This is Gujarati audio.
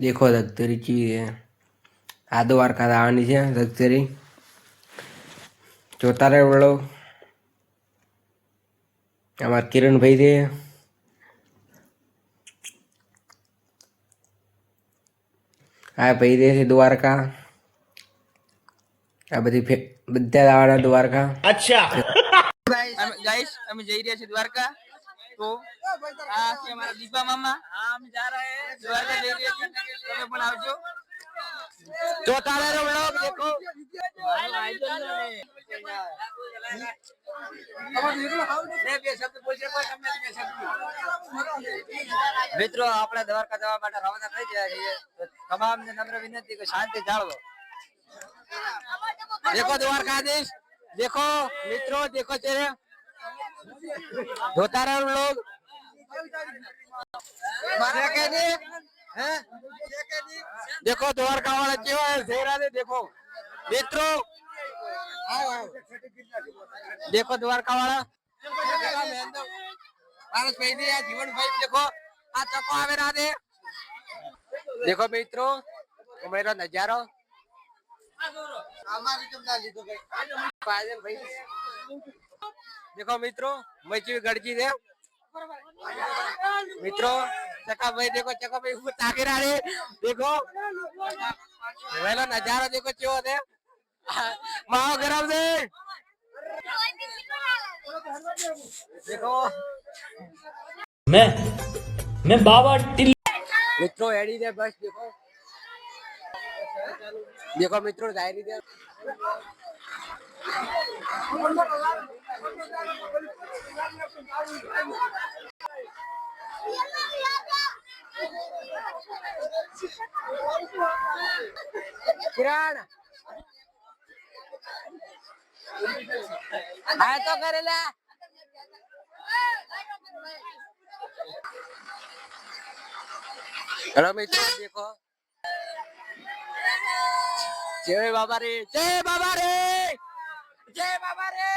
દેખો દત્તરી ચી છે આ દ્વારકા આવવાની છે દત્તરી. જોતા રહે વળો અમારા કિરણભાઈ છે. આ ભાઈ દે છે દ્વારકા. આ બધી બધા આવવાના દ્વારકા. ગાઈસ અમે જઈ રહ્યા છીએ દ્વારકા. तो આ છે અમારા દીપા મામા. હા અમે જા રહે. હે દ્વારકા દેવી તમે પણ આવજો. ચોટા રહે રો મિત્રો આપણે દ્વારકા જવા માટે રવાના થઈ ગયા છીએ. તમામ ને નમ્ર વિનંતી કે શાંતિ જાળવો. દેખો દ્વારકાધીશ. દેખો મિત્રો દેખો ચહેરા. धोता रहे उन लोग हैं? देखो द्वारका वाला क्यों है चेहरा दे देखो मित्रों देखो द्वारका वाला માણસ ભાઈ ને આ જીવન ભાઈ દેખો આ ચકો આવે ના દે દેખો મિત્રો અમારો નજારો देखो मित्रों मची દેખો મિત્રો મચી ગડજી છે. મિત્રો ચકાભાઈ દેખો ચકાભાઈ ઉપર તાકી રાડે. દેખો. વેલો નજારો દેખો કેવો છે. માવો ગરમ છે. દેખો. મે મે બાબા મિત્રો એડી દે બસ દેખો. દેખો મિત્રો જાહેરી દે કિરણ. હા, તો કરેલા हेलो મિત્રો, દેખો. જય બાબા રે જય બાબા રે જય બાબા રે